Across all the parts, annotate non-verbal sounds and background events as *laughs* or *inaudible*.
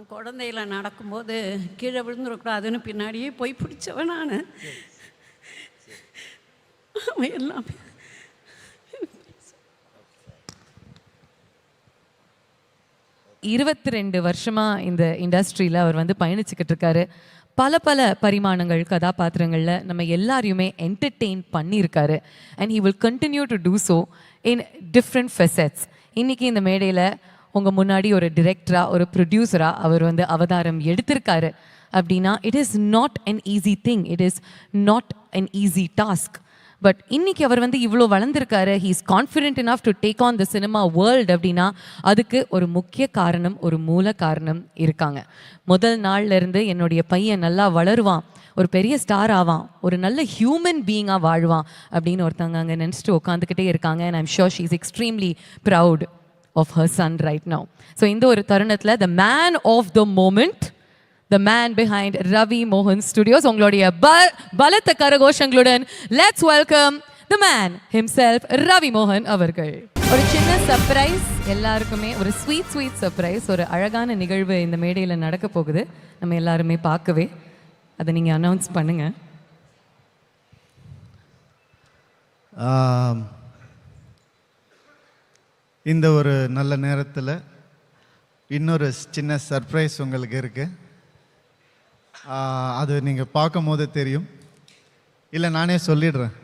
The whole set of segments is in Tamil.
நான் குழந்தையில் நடக்கும்போது கீழே விழுந்துடக்கூடாதுன்னு பின்னாடியே போய் பிடிச்சவன் நான். அவன் எல்லாமே இருபத்தி ரெண்டு வருஷமா இந்த இண்டஸ்ட்ரியில் அவர் வந்து பயணிச்சுக்கிட்டு இருக்காரு. பல பல பரிமாணங்கள் கதாபாத்திரங்களில் நம்ம எல்லாரையுமே என்டர்டெயின் பண்ணியிருக்காரு. And he will continue to do so in different facets இன்னைக்கு இந்த மேடையில் உங்கள் முன்னாடி ஒரு டிரெக்டராக ஒரு ப்ரொடியூசராக அவர் வந்து அவதாரம் எடுத்திருக்காரு அப்படின்னா it is not an easy thing it is not an easy task but இன்னைக்கு அவர் வந்து இவ்வளோ வளர்ந்துருக்காரு. He is confident enough to take on the cinema world அப்படின்னா அதுக்கு ஒரு முக்கிய காரணம் ஒரு மூல காரணம் இருக்காங்க. முதல் நாள்ல இருந்து என்னுடைய பையன் நல்லா வளருவான். ஒரு பெரிய ஸ்டார் ஆவான். ஒரு நல்ல ஹியூமன் பீயிங்காக வாழ்வான் அப்படின்னு ஒருத்தவங்க அங்கே நினச்சிட்டு உட்காந்துக்கிட்டே இருக்காங்க. And I'm sure she is extremely proud of her son right now so இந்த ஒரு தருணத்தில் the man of the moment the man behind Ravi மோகன் ஸ்டுடியோஸ் உங்களுடைய ப- பலத்த கரகோஷங்களுடன் let's welcome the man himself Ravi மோகன் அவர்கள். ஒரு சின்ன சர்ப்ரைஸ் எல்லாருக்குமே ஒரு ஸ்வீட் ஸ்வீட் சர்ப்ரைஸ் ஒரு அழகான நிகழ்வு இந்த மேடையில் நடக்க போகுது. நம்ம எல்லாருமே பார்க்கவே அதை நீங்கள் அனௌன்ஸ் பண்ணுங்கள் ஆம். இந்த ஒரு நல்ல நேரத்தில் இன்னொரு சின்ன சர்ப்ரைஸ் உங்களுக்கு இருக்குது அது நீங்கள் பார்க்கும் போது தெரியும். இல்லை நானே சொல்லிடுறேன்.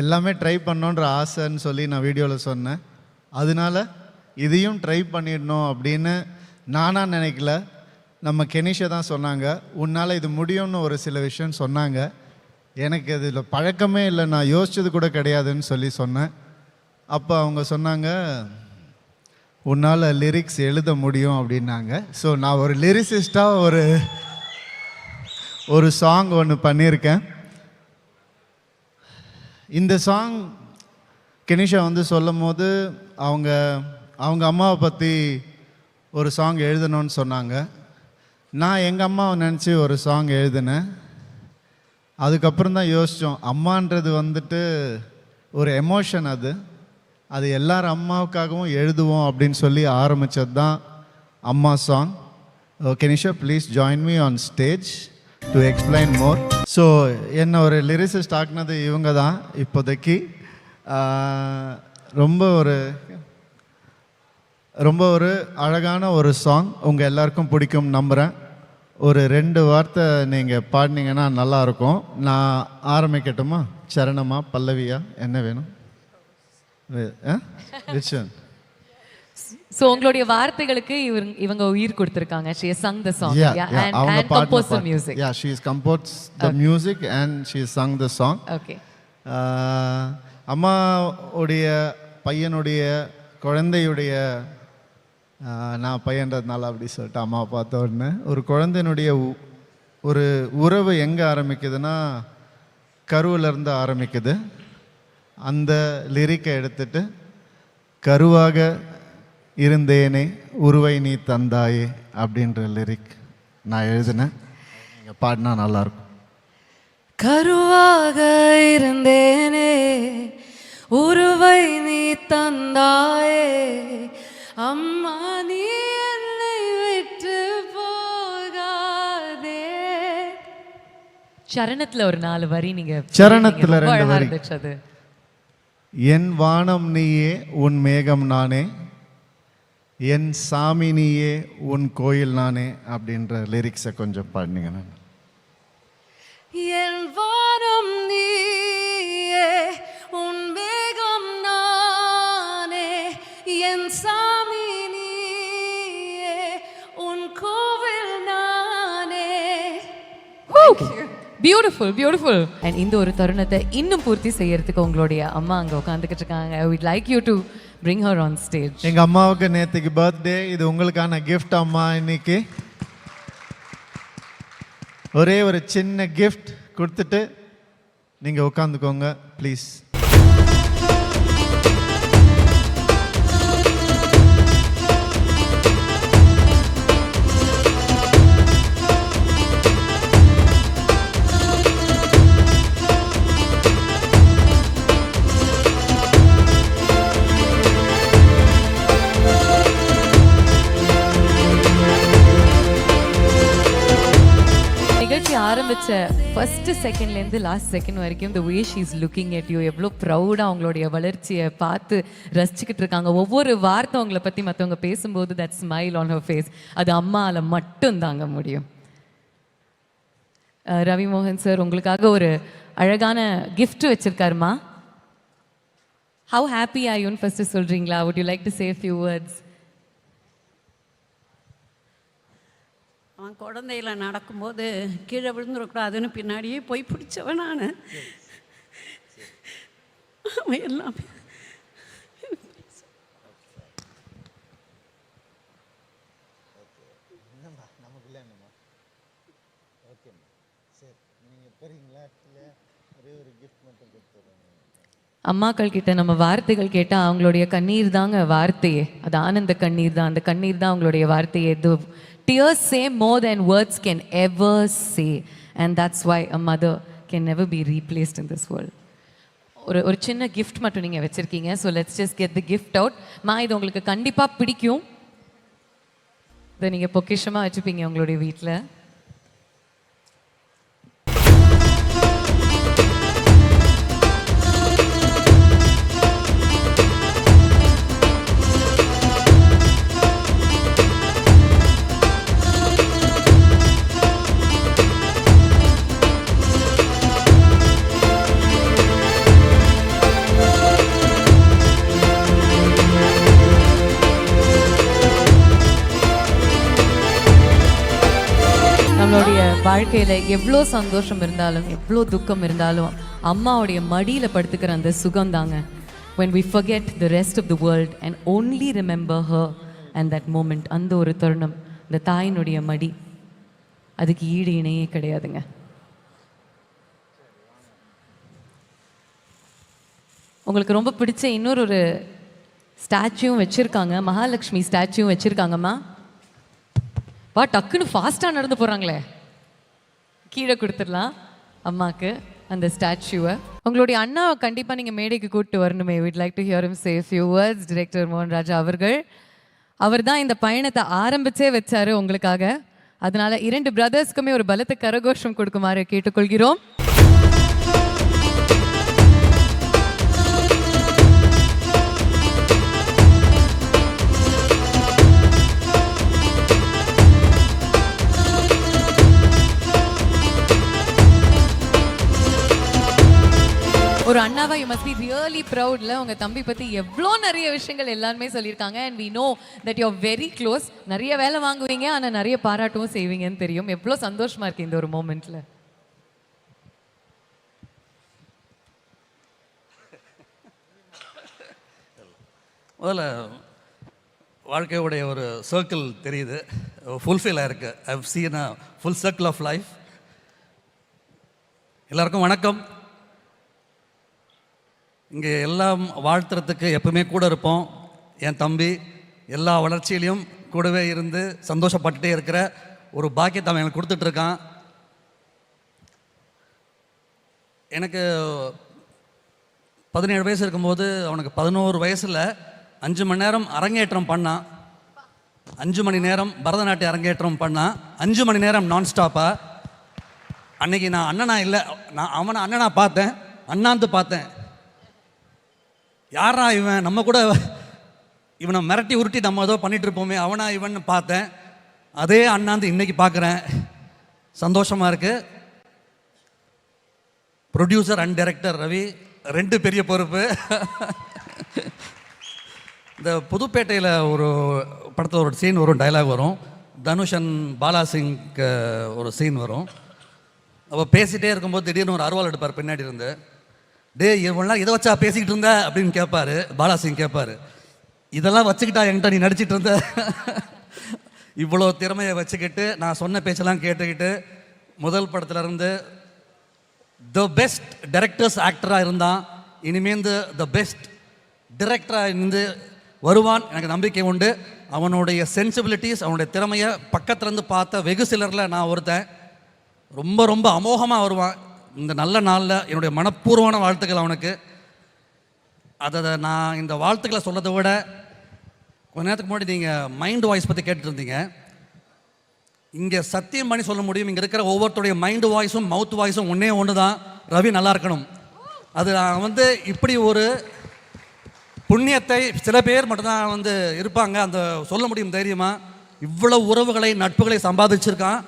எல்லாமே ட்ரை பண்ணோன்ற ஆசைன்னு சொல்லி நான் வீடியோவில் சொன்னேன். அதனால இதையும் ட்ரை பண்ணிடணும் அப்படின்னு நானாக நினைக்கல. நம்ம கெனிஷை தான் சொன்னாங்க. உன்னால் இது முடியும்னு ஒரு சில விஷயம் சொன்னாங்க. எனக்கு இதில் பழக்கமே இல்லை நான் யோசிச்சது கூட கிடையாதுன்னு சொல்லி சொன்னேன். அப்போ அவங்க சொன்னாங்க உன்னால் லிரிக்ஸ் எழுத முடியும் அப்படின்னாங்க. ஸோ நான் ஒரு லிரிசிஸ்டாக ஒரு ஒரு சாங் ஒன்று பண்ணியிருக்கேன். இந்த சாங் கெனிஷா வந்து சொல்லும் போது அவங்க அவங்க அம்மாவை பற்றி ஒரு சாங் எழுதணும்னு சொன்னாங்க. நான் எங்கள் அம்மாவை நினச்சி ஒரு சாங் எழுதினேன். அதுக்கப்புறம் தான் யோசித்தோம் அம்மான்றது வந்துட்டு ஒரு எமோஷன் அது. அது எல்லார் அம்மாவுக்காகவும் எழுதுவோம் அப்படின்னு சொல்லி ஆரம்பித்தது தான் அம்மா song Kenisha please join me on stage to explain more so என்ன ஒரு லிரிசிஸ்ட் ஆக்குனது இவங்க தான் இப்போதைக்கு. ரொம்ப ஒரு ரொம்ப ஒரு அழகான ஒரு சாங் உங்கள் எல்லாருக்கும் பிடிக்கும் நம்புகிறேன் ஒரு ரெண்டு வார்த்தை நீங்கள் பாடினீங்கன்னா நல்லா இருக்கும் நான் ஆரம்பிக்கட்டுமா? சரணமா? பல்லவியா? என்ன வேணும்? ஸோ உங்களுடைய வார்த்தைகளுக்கு இவங்க இவங்க உயிர் கொடுத்துருக்காங்க. She sung the song yeah, அவங்க and compose the. Music she has composed the music and she has sung the song. Okay அம்மாவுடைய பையனுடைய குழந்தையுடைய நான் பையன்றதுனால அப்படி சொல்லிட்டு அம்மா பார்த்த உடனே ஒரு குழந்தையினுடைய உ- ஒரு உறவு எங்கே ஆரம்பிக்குதுன்னா கருவிலேருந்து ஆரம்பிக்குது. அந்த லிரிக்கை எடுத்துட்டு கருவாக இருந்தேனே உருவை நீ தந்தாயே அப்படின்ற லிரிக் நான் எழுதினேன். நீங்கள் பாடினா நல்லாயிருக்கும். கருவாக இருந்தேனே உருவை நீ தந்தாயே அம்மா நீ என்னை விட்டு போகாதே. சரணத்துல ஒரு நாலு வரி நீங்க சரணத்துல ரெண்டு வரி. இருந்துச்சு என் வானம் நீயே உன் மேகம் நானே. என் சாமி நீயே உன் கோயில் நானே அப்படின்ற லிரிக்ஸை கொஞ்சம் பாடினீங்க. என் பியூட்டிஃபுல் பியூட்டிஃபுல் அண்ட் இந்த ஒரு தருணத்தை இன்னும் பூர்த்தி செய்யறதுக்கு உங்களுடைய அம்மா அங்க உட்காந்துக்கிட்டு இருக்காங்க. Would like you to bring her on stage எங்கள் அம்மாவுக்கு நேற்றுக்கு பர்த்டே இது உங்களுக்கான gift அம்மா இன்னைக்கு. ஒரே ஒரு சின்ன gift கொடுத்துட்டு நீங்கள் உட்காந்துக்கோங்க ப்ளீஸ் ஃபஸ்ட்டு செகண்ட்லேருந்து லாஸ்ட் செகண்ட் வரைக்கும் இந்த way she's looking at you எவ்வளோ ப்ரௌடாக அவங்களுடைய வளர்ச்சியை பார்த்து ரசிச்சுக்கிட்டு இருக்காங்க. ஒவ்வொரு வார்த்தை அவங்கள பற்றி மற்றவங்க பேசும்போது that smile on her face அது அம்மால மட்டும் தாங்க முடியும். ரவி மோகன் சார் உங்களுக்காக ஒரு அழகான கிஃப்ட் வச்சிருக்காருமா? ஹவு ஹாப்பி ஆயுன்னு ஃபஸ்ட்டு சொல்றீங்களா? Would you like to say few words அவன் குழந்தையில நடக்கும்போது கீழே விழுந்துடக்கூடாதுன்னு பின்னாடியே போய் பிடிச்சவன் நான். அவன் எல்லாமே. அம்மாக்கள் கிட்ட நம்ம வார்த்தைகள் கேட்டால் அவங்களுடைய கண்ணீர் தாங்க வார்த்தையே. அது ஆனந்த கண்ணீர் தான். அந்த கண்ணீர் தான் அவங்களுடைய வார்த்தையே. இது tears say more than words can ever say and that's why a mother can never be replaced in this world ஒரு ஒரு சின்ன கிஃப்ட் மட்டும் நீங்கள் வச்சுருக்கீங்க. So let's just get the gift out மா இது உங்களுக்கு கண்டிப்பாக பிடிக்கும். இதை நீங்கள் பொக்கிஷமாக வச்சுப்பீங்க உங்களுடைய வீட்டில் வாழ்க்கையில் எவ்வளோ சந்தோஷம் இருந்தாலும் எவ்வளோ துக்கம் இருந்தாலும் அம்மாவுடைய மடியில் படுத்துக்கிற அந்த சுகம் தாங்க when we forget the rest of the world and only remember her and that moment அந்த ஒரு தருணம் இந்த தாயினுடைய மடி. அதுக்கு ஈடு இணையே கிடையாதுங்க. உங்களுக்கு ரொம்ப பிடிச்ச இன்னொரு ஒரு ஸ்டாச்சுவும் வச்சுருக்காங்க. மகாலட்சுமி ஸ்டாச்சுவும் வச்சுருக்காங்கம்மா. வா டக்குன்னு ஃபாஸ்ட்டாக நடந்து போகிறாங்களே கீழே கொடுத்துடலாம் அம்மாவுக்கு அந்த ஸ்டாச்சுவை. உங்களுடைய அண்ணாவை கண்டிப்பாக நீங்கள் மேடைக்கு கூப்பிட்டு வரணுமே. Would like to hear him say few words director Mohanraja அவர்கள். அவர் தான் இந்த பயணத்தை ஆரம்பிச்சே வச்சாரு உங்களுக்காக. அதனால இரண்டு பிரதர்ஸ்க்குமே ஒரு பலத்த கரகோஷம் கொடுக்குமாறு கேட்டுக்கொள்கிறோம். ஒரு அண்ணாவா யூ மஸ்ட் பி ரியலி ப்ரௌட்ல உங்க தம்பி பத்தி எவ்வளோ நிறைய விஷயங்கள் எல்லாருமே சொல்லியிருக்காங்க. And we know that you very close நிறைய வேலை வாங்குவீங்க ஆனால் நிறைய பாராட்டவும் செய்வீங்கன்னு தெரியும். எவ்வளோ சந்தோஷமா இருக்கு இந்த ஒரு மூமெண்ட்ல முதல்ல வாழ்க்கையுடைய ஒரு சர்க்கிள் தெரியுது. ஃபுல்ஃபில் ஆயிருக்கு I've seen full circle of life எல்லாருக்கும் வணக்கம். இங்கே எல்லாம் வாழ்த்துறதுக்கு எப்பவுமே கூட இருப்போம். என் தம்பி எல்லா வளர்ச்சியிலையும் கூடவே இருந்து சந்தோஷப்பட்டுட்டே இருக்கிற ஒரு பாக்கியத்தை அவன் எனக்கு கொடுத்துட்ருக்கான் எனக்கு பதினேழு வயசு இருக்கும்போது அவனுக்கு பதினோரு வயசில் அஞ்சு மணி நேரம் அரங்கேற்றம் பண்ணான். அஞ்சு மணி நேரம் பரதநாட்டிய அரங்கேற்றம் பண்ணான். அஞ்சு மணி நேரம் நான் ஸ்டாப்பாக அன்னைக்கு நான் அண்ணனா இல்லை நான் அவனை அண்ணனா பார்த்தேன். அண்ணாந்து பார்த்தேன். யாரா இவன்? நம்ம கூட இவனை மிரட்டி உருட்டி நம்ம ஏதோ பண்ணிட்டு இருப்போமே அவனா இவன் பார்த்தேன். அதே அண்ணாந்து இன்னைக்கு பார்க்குறேன். சந்தோஷமாக இருக்குது ப்ரொடியூசர் அண்ட் டைரக்டர் ரவி ரெண்டு பெரிய பொறுப்பு. இந்த புதுப்பேட்டையில் ஒரு படத்தில் ஒரு சீன் வரும் டைலாக் வரும். தனுஷ் அண்ட் பாலா சிங்க்கு ஒரு சீன் வரும். அப்போ பேசிகிட்டே இருக்கும்போது திடீர்னு ஒரு அருவாள் எடுப்பார் பின்னாடி இருந்து. டே இவ்வளோ இதை வச்சா பேசிக்கிட்டு இருந்த? அப்படின்னு கேட்பாரு பாலாசிங் கேட்பாரு இதெல்லாம் வச்சுக்கிட்டா என்கிட்ட நீ நடிச்சிட்டு இருந்த? *laughs* இவ்வளோ திறமையை வச்சுக்கிட்டு நான் சொன்ன பேச்செல்லாம் கேட்டுக்கிட்டு முதல் படத்துலேருந்து த பெஸ்ட் டைரக்டர்ஸ் ஆக்டராக இருந்தான். இனிமேந்து த பெஸ்ட் டிரெக்டராக இருந்து வருவான். எனக்கு நம்பிக்கை உண்டு. அவனுடைய சென்சிபிலிட்டிஸ் அவனுடைய திறமையை பக்கத்துலேருந்து பார்த்த வெகு சிலரில் நான் ஒருத்தன். ரொம்ப ரொம்ப அமோகமாக வருவான். இந்த நல்ல நாளில் என்னுடைய மனப்பூர்வமான வாழ்த்துக்கள் அவனுக்கு. அதை நான் இந்த வாழ்த்துக்களை சொல்கிறத விட கொஞ்ச நேரத்துக்கு முன்னாடி நீங்கள் மைண்ட் வாய்ஸ் பற்றி கேட்டுட்டு இருந்தீங்க இங்கே சத்தியம் பண்ணி சொல்ல முடியும். இங்கே இருக்கிற ஒவ்வொருத்தருடைய மைண்டு வாய்ஸும் மவுத் வாய்ஸும் ஒன்றே ஒன்று தான். ரவி நல்லா இருக்கணும். அது நான் வந்து இப்படி ஒரு புண்ணியத்தை சில பேர் மட்டும்தான் வந்து இருப்பாங்க. அந்த சொல்ல முடியும் தைரியமாக இவ்வளோ உறவுகளை நட்புகளை சம்பாதிச்சிருக்கான்.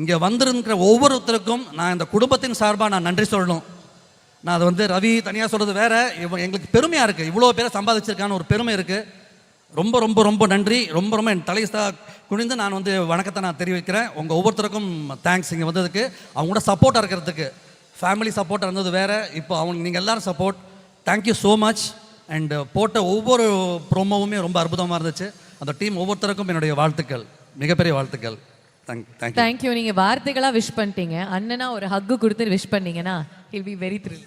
இங்கே வந்திருக்கிற ஒவ்வொருத்தருக்கும் நான் இந்த குடும்பத்தின் சார்பாக நான் நன்றி சொல்லணும். நான் அது வந்து ரவி தனியாக சொல்கிறது வேற இவ எங்களுக்கு பெருமையாக இருக்குது இவ்வளோ பேரை சம்பாதிச்சிருக்கான்னு ஒரு பெருமை இருக்குது ரொம்ப ரொம்ப ரொம்ப நன்றி. ரொம்ப ரொம்ப என் தலைசா குனிந்து நான் வந்து வணக்கத்தை நான் தெரிவிக்கிறேன். உங்கள் ஒவ்வொருத்தருக்கும் தேங்க்ஸ் இங்கே வந்ததுக்கு. அவங்க கூட சப்போர்ட்டாக இருக்கிறதுக்கு. ஃபேமிலி சப்போர்ட்டாக இருந்தது வேறு. இப்போ அவங்க நீங்கள் எல்லாரும் support thank you so much and போட்ட ஒவ்வொரு ப்ரோமோவுமே ரொம்ப அற்புதமாக இருந்துச்சு. அந்த டீம் ஒவ்வொருத்தருக்கும் என்னுடைய வாழ்த்துக்கள். மிகப்பெரிய வாழ்த்துக்கள். தேங்க்யூ நீங்கள் நீங்க வார்த்தைகளா விஷ் பண்ணிட்டீங்க. அண்ணனா ஒரு ஹக்கு கொடுத்து விஷ் பண்ணீங்கன்னா இல் பி வெரி த்ரில்